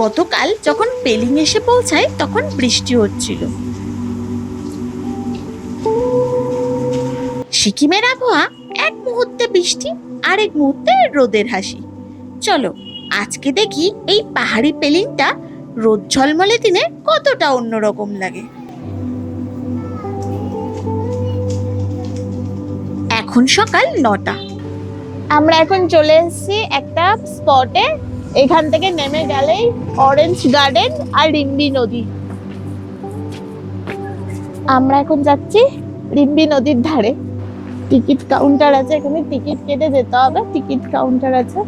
গতকাল যখন পেলিং এসে পৌঁছায়, তখন বৃষ্টি হচ্ছিল। সিকিমের আবহাওয়া, এক মুহূর্তে বৃষ্টি, আরেক মুহূর্তে রোদের হাসি। চলো, আজকে দেখি এই পাহাড়ি পেলিংটা রোদ ঝলমলে দিনে কতটা অন্যরকম লাগে। এখন সকাল নটা। আমরা এখন চলে এসেছি একটা স্পটে এখান থেকে নেমে গেলেই অরেঞ্জ গার্ডেন আর রিম্বি নদী আমরা এখন যাচ্ছি রিম্বি নদীর ধারে টিকিট কাউন্টার আছে এখানে টিকিট কেটে যেতে হবে টিকিট কাউন্টার আছে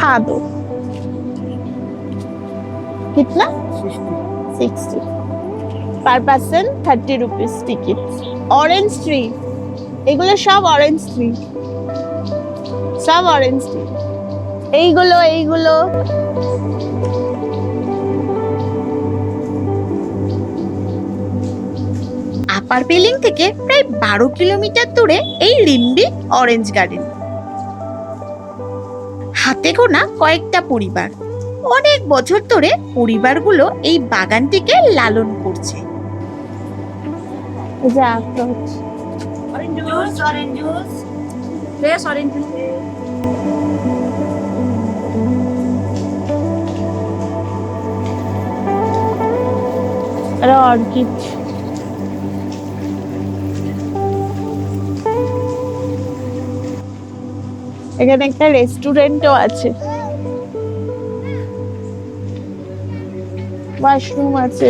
हाँ दो कितना sixty per person thirty rupees ticket orange tree এগুলো সব অরেঞ্জ ট্রি সব অরেঞ্জ ট্রি এইগুলো এইগুলো। আপার পেলিং থেকে প্রায় বারো কিলোমিটার দূরে এই রিম্বি অরেঞ্জ গার্ডেন হাতে গোনা কয়েকটা পরিবার। অনেক বছর ধরে পরিবারগুলো এই বাগানটিকে লালন করছে। এই যে approach। Orange juice, orange juice. এটা অর্কিড। এখানে একটা রেস্টুরেন্টও আছে। ওয়াশরুম আছে।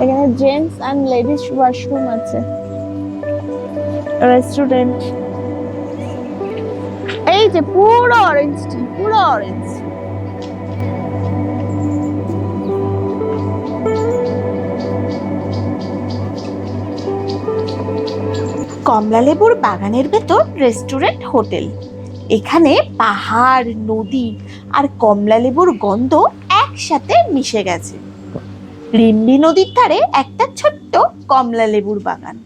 এখানে জেন্টস অ্যান্ড লেডিস ওয়াশরুম আছে। রেস্টুরেন্ট। এই যে পুরো অরেঞ্জ টি পুরো অরেঞ্জ। কমলালেবুর বাগানের ভেতর রেস্টুরেন্ট, হোটেল। এখানে পাহাড়, নদী আর কমলালেবুর গন্ধ একসাথে মিশে গেছে। রিম্বি নদীর ধারে একটা ছোট্ট কমলালেবুর বাগান।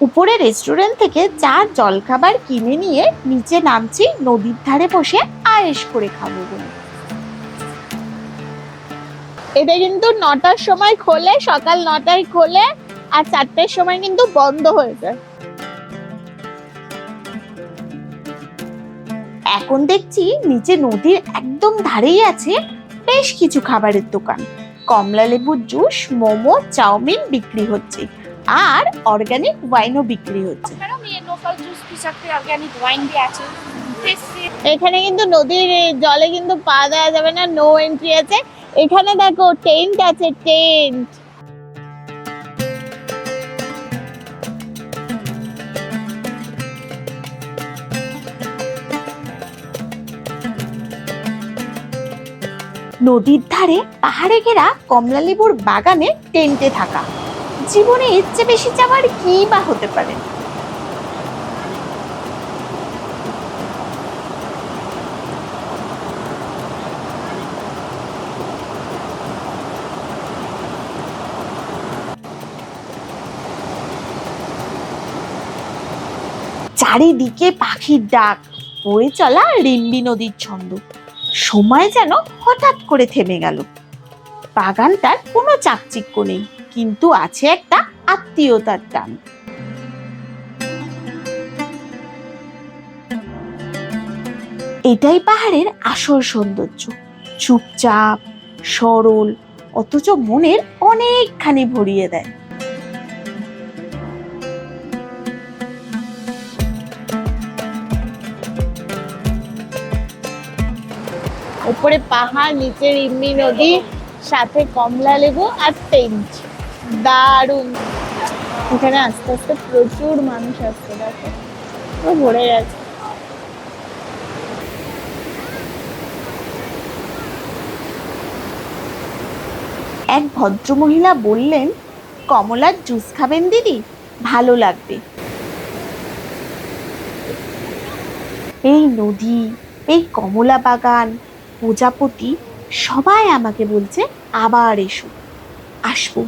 উপরে রেস্টুরেন্ট থেকে চা, জলখাবার কিনে নিয়ে নিচে নামছি নদীর ধারে বসে আয়েশ করে খাব বলে। এটা কিন্তু নটার সময় খোলে সকাল নটায় খোলে আর চারটের সময় কিন্তু বন্ধ হয়ে যায়। এখন দেখছি নিচে নদীর একদম ধারেই আছে বেশ কিছু খাবারের দোকান। কমলা লেবুর জুস মোমো চাউমিন বিক্রি হচ্ছে আর অর্গানিক ওয়াইনও বিক্রি হচ্ছে। এখানে কিন্তু নদীর জলে কিন্তু পা দেওয়া যাবে না নো এন্ট্রি আছে। এখানে দেখো টেন্ট আছে, টেন্ট। নদীর ধারে পাহাড়ে ঘেরা কমলালেবুর বাগানে টেন্টে থাকা। জীবনে এর চেয়ে বেশি যাওয়ার কি বা হতে পারে? চারিদিকে পাখির ডাক, বয়ে চলা রিম্বি নদীর ছন্দ। সময় যেন হঠাৎ করে থেমে গেল। বাগানটার কোনো চাকচিক্য নেই, কিন্তু আছে একটা আত্মীয়তার টান। এটাই পাহাড়ের আসল সৌন্দর্য। চুপচাপ, সরল, অথচ মনের অনেকখানি ভরিয়ে দেয়। উপরে পাহাড় নিচে রিম্মি নদী, সাথে কমলা লেবু আর টেন্ট দারুণ। এখানে আস্তে আস্তে প্রচুর মানুষ আসছে, দেখো। ভরে গেছে। এক ভদ্রমহিলা বললেন, কমলার জুস খাবেন দিদি? ভালো লাগবে। এই নদী, এই কমলা বাগান প্রজাপতি সবাই আমাকে বলছে, আবার এসো। আসব,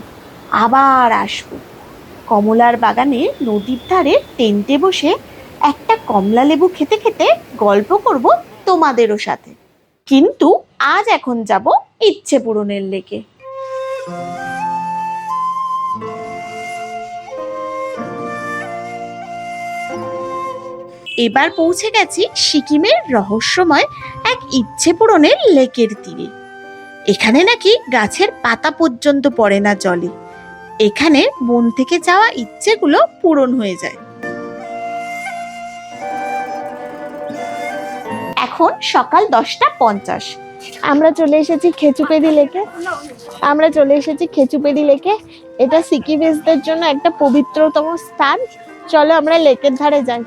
আবার আসব। কমলার বাগানে নদীর ধারে টেন্টে বসে একটা কমলা লেবু খেতে খেতে গল্প করব তোমাদেরও সাথে। কিন্তু আজ এখন যাব ইচ্ছে পূরণের লেকে। এবার পৌঁছে গেছি সিকিমের রহস্যময় এক ইচ্ছে পূরণের লেকের তীরে। এখানে নাকি গাছের পাতা পর্যন্ত পড়ে না জলে। এখানে মন থেকে যাওয়া ইচ্ছেগুলো পূরণ হয়ে যায়। এখন সকাল দশটা পঞ্চাশ। আমরা চলে এসেছি খেচুপেদি লেকে। আমরা চলে এসেছি খেচুপেদি লেকে। এটা সিকিমিজদের জন্য একটা পবিত্রতম স্থান। চলো আমরা লেকের ধারে যাই।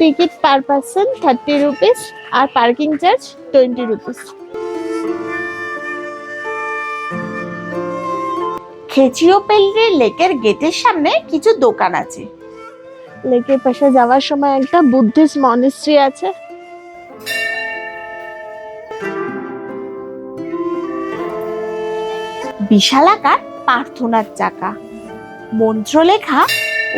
Ticket per person thirty rupees আর পার্কিং চার্জ টোয়েন্টি রুপিস খেচিওপেলরি লেকের গেটের সামনে কিছু দোকান আছে। লেকের পাশে যাওয়ার সময় একটা বুদ্ধিস্ট মনিস্ট্রি আছে। বিশালাকার প্রার্থনার চাকা। মন্ত্র লেখা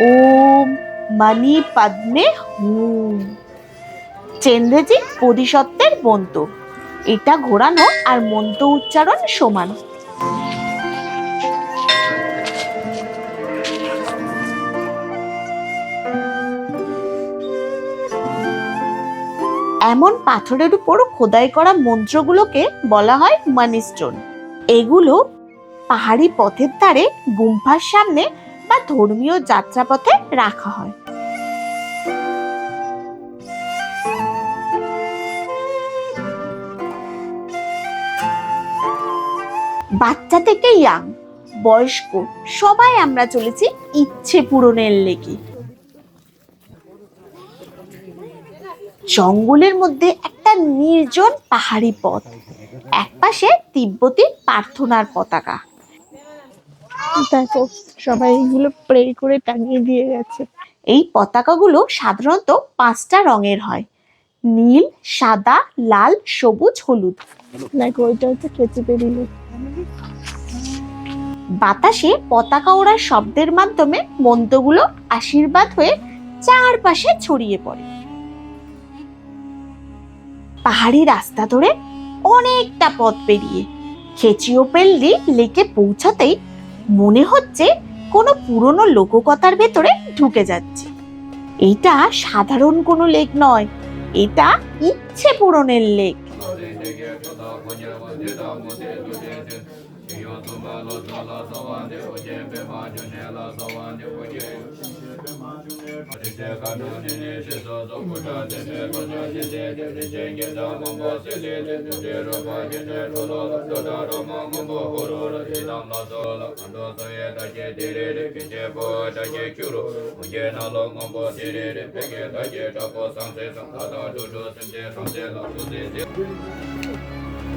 ওম মানি পদ্মে হুম। চেন্দ্রজি বোধিসত্ত্বের মন্ত্র এটা ঘোরানো আর মন্ত্র উচ্চারণ সমান। এমন পাথরের উপর খোদাই করা মন্ত্রগুলোকে বলা হয় মানি স্টোন এগুলো পাহাড়ি পথের ধারে গুম্ফার সামনে বা ধর্মীয় যাত্রাপথে রাখা হয়। বাচ্চা থেকে ইয়াং বয়স্ক, সবাই আমরা চলেছি ইচ্ছে পূরণের লেগে। জঙ্গলের মধ্যে একটা নির্জন পাহাড়ি পথ, একপাশে তিব্বতী প্রার্থনার পতাকা। দেখো, সবাই এগুলো প্রে করে টাঙিয়ে দিয়ে গেছে। এই পতাকাগুলো সাধারণত পাঁচটা রঙের হয়। নীল, সাদা, লাল, সবুজ, হলুদ। দেখো ওইটা হচ্ছে লেক বাতাসে পতাকা ওড়ার শব্দের মাধ্যমে মন্ত্রগুলো আশীর্বাদ হয়ে চারপাশে ছড়িয়ে পড়ে। পাহাড়ি রাস্তা ধরে অনেকটা পথ পেরিয়ে খেচিওপেলরি লেকে পৌঁছাতেই মনে হচ্ছে কোনো পুরনো লোককথার ভেতরে ঢুকে যাচ্ছে। এটা সাধারণ কোনো লেক নয়, এটা ইচ্ছে পূরণের lake. Ateşe kanuni şesa sokuca sene koca sese devri cenge damın basili Devri roma gene rola lola roma mumbu horora ilanla sola Ando soye taşe diriri kiçe boğa taşe kuru Uge nalo mumbu diriri peke taşe tapo sanse sansa Ata duşu sinde sanse la suse Thank you.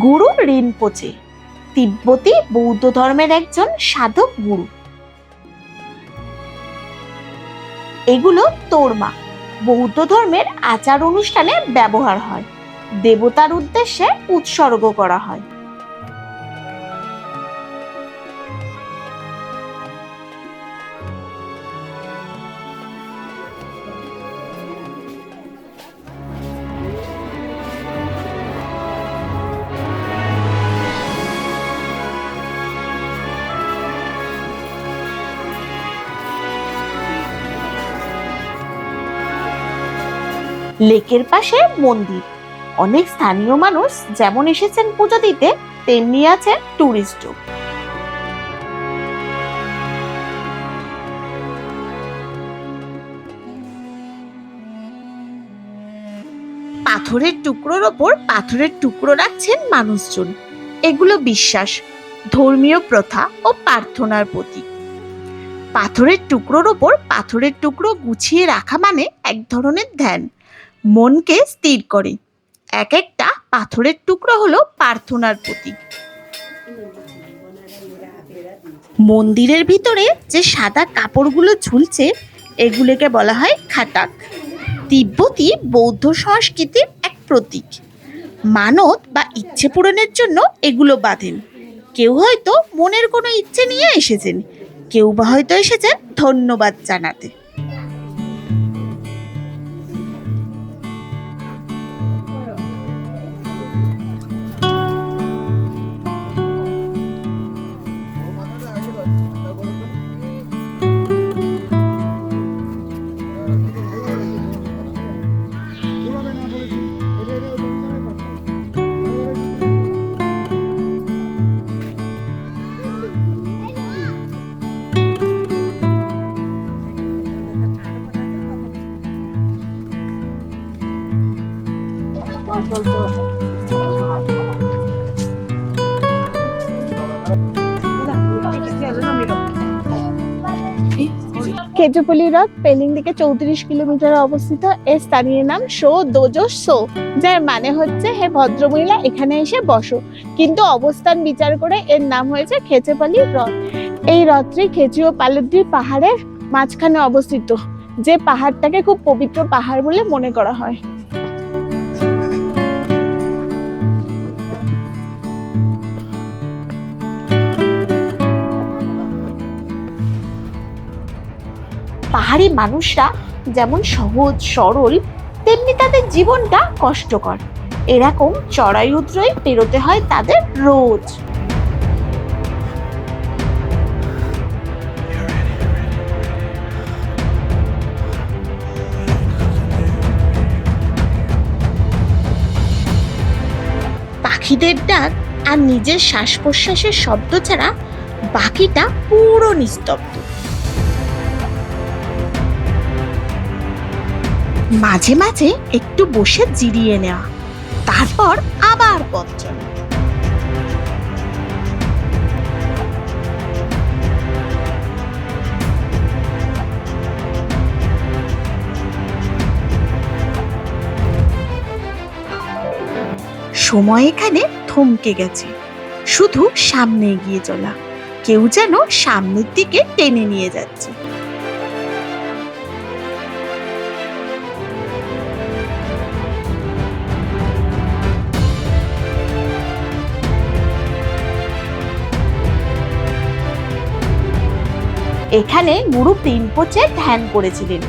গুরু রিনপোচে তিব্বতী বৌদ্ধ ধর্মের একজন সাধক গুরু। এগুলো তোরমা বৌদ্ধ ধর্মের আচার অনুষ্ঠানে ব্যবহার হয়। দেবতার উদ্দেশ্যে উৎসর্গ করা হয়। লেকের পাশে মন্দির। অনেক স্থানীয় মানুষ যেমন এসেছেন পুজো দিতে, তেমনি আছে টুরিস্টও পাথরের টুকরোর ওপর পাথরের টুকরো রাখছেন মানুষজন। এগুলো বিশ্বাস, ধর্মীয় প্রথা ও প্রার্থনার প্রতীক। পাথরের টুকরোর ওপর পাথরের টুকরো গুছিয়ে রাখা মানে এক ধরনের ধ্যান। মনকে স্থির করে। এক একটা পাথরের টুকরো হলো প্রার্থনার প্রতীক। মন্দিরের ভিতরে যে সাদা কাপড়গুলো ঝুলছে, এগুলোকে বলা হয় খাটাক। তিব্বতী বৌদ্ধ সংস্কৃতির এক প্রতীক। মানত বা ইচ্ছে পূরণের জন্য এগুলো বাঁধেন। কেউ হয়তো মনের কোনো ইচ্ছে নিয়ে এসেছেন, কেউ বা হয়তো এসেছেন ধন্যবাদ জানাতে। কেজপলি হ্রদ, পেলিং দিকে চৌত্রিশ কিলোমিটার অবস্থিত এর স্থানীয় নাম সো দোজো সো যার মানে হচ্ছে হে ভদ্রমহিলা এখানে এসে বসো। কিন্তু অবস্থান বিচার করে এর নাম হয়েছে খেচেপালি হ্রদ। এই হ্রদটি খেচি ও পালুদ্রি পাহাড়ের মাঝখানে অবস্থিত, যে পাহাড়টাকে খুব পবিত্র পাহাড় বলে মনে করা হয়। পাহাড়ি মানুষরা যেমন সহজ, সরল, তেমনি তাদের জীবনটা কষ্টকর। এরকম চড়াই উতরই পেরোতে হয় তাদের রোজ। পাখিদের ডাক আর নিজের শ্বাস প্রশ্বাসের শব্দ ছাড়া বাকিটা পুরো নিস্তব্ধ। মাঝে মাঝে একটু বসে জিরিয়ে নেওয়া। তারপর আবার পথ চলা। সময় এখানে থমকে গেছে। শুধু সামনে এগিয়ে চলা। কেউ যেন সামনের দিকে টেনে নিয়ে যাচ্ছে। এখানে গুরু রিম্পোচে ধ্যান করেছিলেন।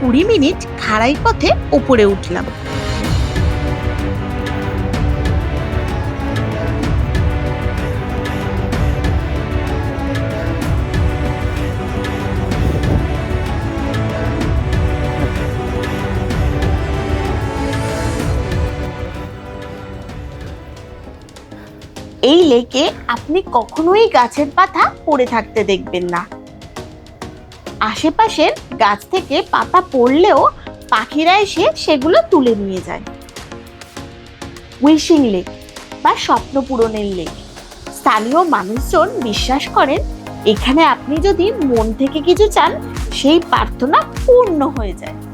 কুড়ি মিনিট খাড়াই পথে উপরে উঠলাম। এই লেকে আপনি কখনোই গাছের পাতা পড়ে থাকতে দেখবেন না। আশেপাশের গাছ থেকে পাতা পড়লেও পাখিরা এসে সেগুলো তুলে নিয়ে যায়। উইশিং লেক বা স্বপ্ন পূরণের লেক। স্থানীয় মানুষজন বিশ্বাস করেন, এখানে আপনি যদি মন থেকে কিছু চান, সেই প্রার্থনা পূর্ণ হয়ে যায়।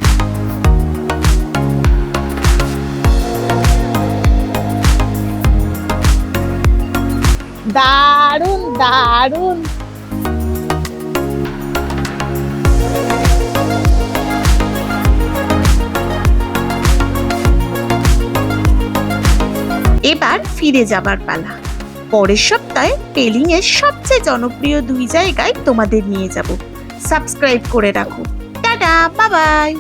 দারুণ। এবার ফিরে যাবার পালা। পরের সপ্তাহে পেলিং এর সবচেয়ে জনপ্রিয় দুই জায়গায় তোমাদের নিয়ে যাব। সাবস্ক্রাইব করে রাখো। টাটা, বাবাই।